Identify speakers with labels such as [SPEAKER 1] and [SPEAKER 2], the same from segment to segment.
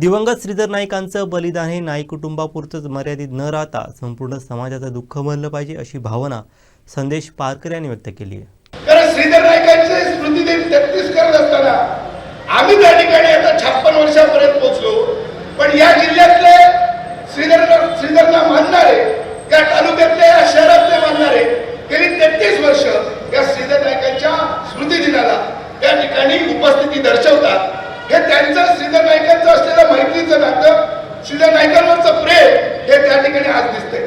[SPEAKER 1] दिवंगत श्रीधर नाईकांचं बलिदान हे नाईक कुटुंबापुरतंच मर्यादित न राहता संपूर्ण समाजाचं दुःख बनलं पाहिजे अशी भावना संदेश पारकर यांनी व्यक्त केली आहे.
[SPEAKER 2] कारण श्रीधर नाईकांचे स्मृती दिन तेहतीस करत असताना आम्ही त्या ठिकाणी आता छप्पन वर्षापर्यंत पोहोचलो. पण या जिल्ह्यातले श्रीधर श्रीधरला मानणारे त्या तालुक्यातले या शहरातले मानणारे गेली तेहतीस वर्ष या श्रीधर नाईकांच्या स्मृती दिनाला या ठिकाणी उपस्थिती दर्शवतात हे त्यांचं श्रीधर नाईकांचं असलेलं मैत्रीचं नातं श्रीधर नाईकांवरचं प्रेम हे त्या ठिकाणी आज दिसतंय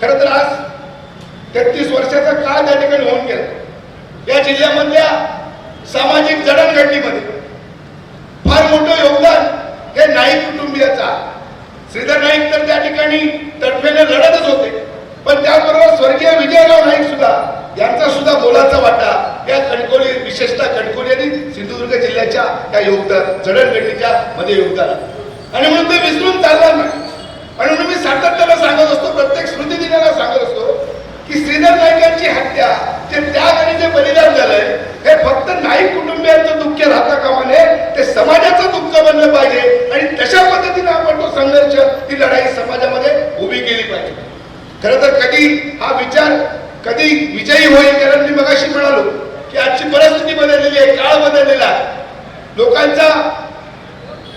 [SPEAKER 2] खरं तर आज तेहतीस वर्षाचा काळ त्या ठिकाणी होऊन गेला. या जिल्ह्यामधल्या सामाजिक जडणघडणीमध्ये फार मोठं योगदान हे नाईक कुटुंबियाचा श्रीधर नाईक तर त्या ठिकाणी तडफेने लढतच होते. पण त्याबरोबर स्वर्गीय विजयराव नाईक सुद्धा यांचा सुद्धा मोलाचा वाटा या कणकोली विशेषतः कणकोली आणि सिंधुदुर्ग जिल्ह्याच्या त्या योगदान जडणघडणीच्या मध्ये योगदान आणि म्हणून ते विसरून चालणार नाही आणि म्हणून मी सातत्यानं सांगत असतो प्रत्येक स्मृती दिनाला सांगत असतो की श्रीधर नाईकांची हत्या जे त्याग आणि जे बलिदान झालंय हे फक्त नाईक कुटुंबियांचं दुःख राहता कामा नये ते समाजाचं दुःख बनलं पाहिजे आणि तशा पद्धतीने आपण तो संघर्ष ती लढाई समाजामध्ये उभी केली पाहिजे कधी हा विचार कधी विजयी होईल कारण मी मगाशी म्हणालो की आजची परिस्थिती बदललेली आहे काळ बदललेला आहे. लोकांचा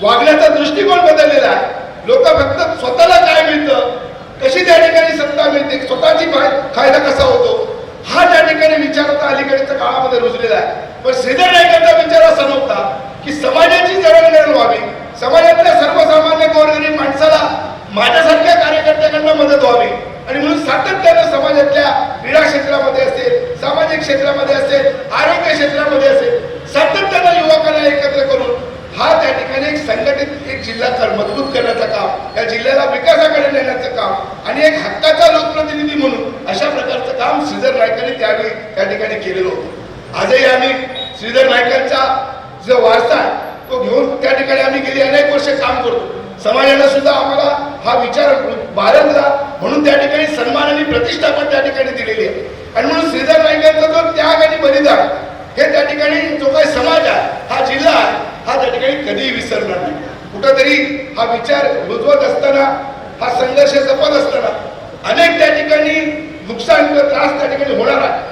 [SPEAKER 2] वागण्याचा दृष्टिकोन बदललेला आहे. लोक फक्त स्वतःला काय मिळतं कशी त्या ठिकाणी सत्ता मिळते स्वतःची फाय- फायदा कसा होतो हा त्या ठिकाणी विचार आता अलीकडच्या काळामध्ये रुजलेला आहे. पण श्रीधर नायकांचा विचार असा नव्हता की समाजाची जडणघडण व्हावी. समाजातल्या सर्वसामान्य गोरगरीब माणसाला माझ्यासारख्या कार्यकर्त्याकडनं मदत व्हावी. आणि म्हणून सातत्यानं समाजातल्या क्रीडा क्षेत्रामध्ये असेल सामाजिक क्षेत्रामध्ये असेल आरोग्य क्षेत्रामध्ये असेल सातत्यानं युवकांना एकत्र करून हा त्या ठिकाणी एक संघटित एक जिल्हा मजबूत करण्याचं काम या जिल्ह्याला विकासाकडे नेण्याचं काम आणि एक हक्काचा लोकप्रतिनिधी म्हणून अशा प्रकारचं काम श्रीधर नायकांनी त्यावेळी त्या ठिकाणी केलेलं होतं. आजही आम्ही श्रीधर नायकांचा जो वारसा आहे तो घेऊन त्या ठिकाणी आम्ही गेली अनेक वर्ष काम करतो. समाजाला सुद्धा आम्हाला हा विचार बाळगला. म्हणून त्या ठिकाणी सन्मान आणि प्रतिष्ठा पण त्या ठिकाणी दिलेली आहे. आणि म्हणून श्रीधर नाईकांचा जो त्याग आणि बलिदान हे त्या ठिकाणी जो काही समाज आहे हा जिल्हा आहे हा त्या ठिकाणी कधीही विसरणार नाही. कुठंतरी हा विचार रुजवत असताना हा संघर्ष जपत असताना अनेक त्या ठिकाणी नुकसान किंवा त्रास त्या ठिकाणी होणार आहे.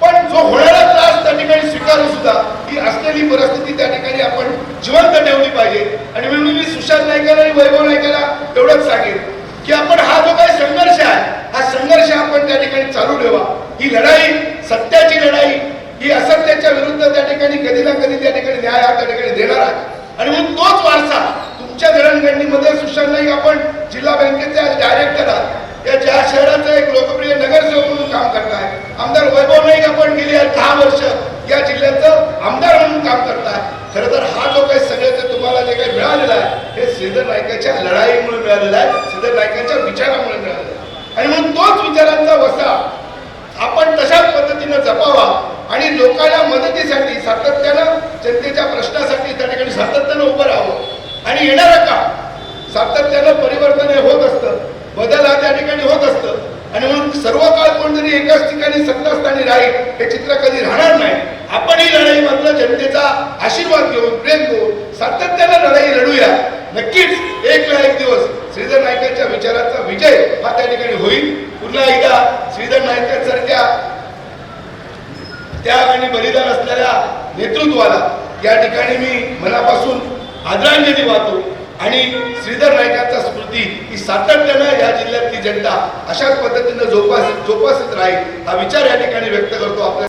[SPEAKER 2] पण जो होणारा त्रास त्या ठिकाणी स्वीकारून सुद्धा ही असलेली परिस्थिती त्या ठिकाणी आपण जिवंत ठेवली पाहिजे. आणि म्हणून मी सुशांत नाईकाला आणि वैभव नाईकाला एवढंच सांगेन की आपण हा जो काही संघर्ष आहे हा संघर्ष आपण त्या ठिकाणी चालू ठेवा. ही लढाई सत्याची लढाई ही असत्याच्या विरुद्ध त्या ठिकाणी कधी ना कधी त्या ठिकाणी न्याय हा त्या ठिकाणी देणार आहे. आणि मग तोच वारसा तुमच्या जडणघडणीमध्ये सुशांतही आपण जिल्हा बँकेचे आज डायरेक्टर आहात. या ज्या शहराचं एक लोकप्रिय नगरसेवक म्हणून काम करताय आमदार वैभव नाईक आपण गेली दहा वर्ष या जिल्ह्याचं आमदार म्हणून काम करताय खरं तर सगळ्याचं तुम्हाला जे काही मिळालेलं आहे हे श्रीधर नायकाच्या लढाईमुळे मिळालेलं आहे श्रीधर नायकांच्या विचारामुळे मिळालेलं आहे. आणि म्हणून तोच विचारांचा वसा आपण तशाच पद्धतीनं जपावा आणि लोकांना मदतीसाठी सातत्यानं जनतेच्या प्रश्नासाठी त्या ठिकाणी सातत्यानं उभं राहावं. आणि येणारं का सातत्यानं परिवर्तन हे होत असतं बदल हा त्या ठिकाणी होत असतं. आणि म्हणून सर्व काळ कोणतरी एकाच ठिकाणी सत्तास्थानी राहील हे चित्र कधी राहणार नाही. आपण ही लढाई मात्र जनतेचा घेऊन लढाई लढूया. नक्कीच एक ना एक दिवस श्रीधर नायकांच्या विचाराचा विजय हा त्या ठिकाणी होईल. पुन्हा एकदा श्रीधर नायकांसारख्या त्याग आणि बलिदान असलेल्या नेतृत्वाला या ठिकाणी मी मनापासून आदरांजली वाहतो. आणि श्रीधर नायकांचा स्मृती ही सातत्यानं या जिल्ह्यातली जनता अशाच पद्धतीनं जोपास जोपासत राहील हा विचार या ठिकाणी व्यक्त करतो आपल्या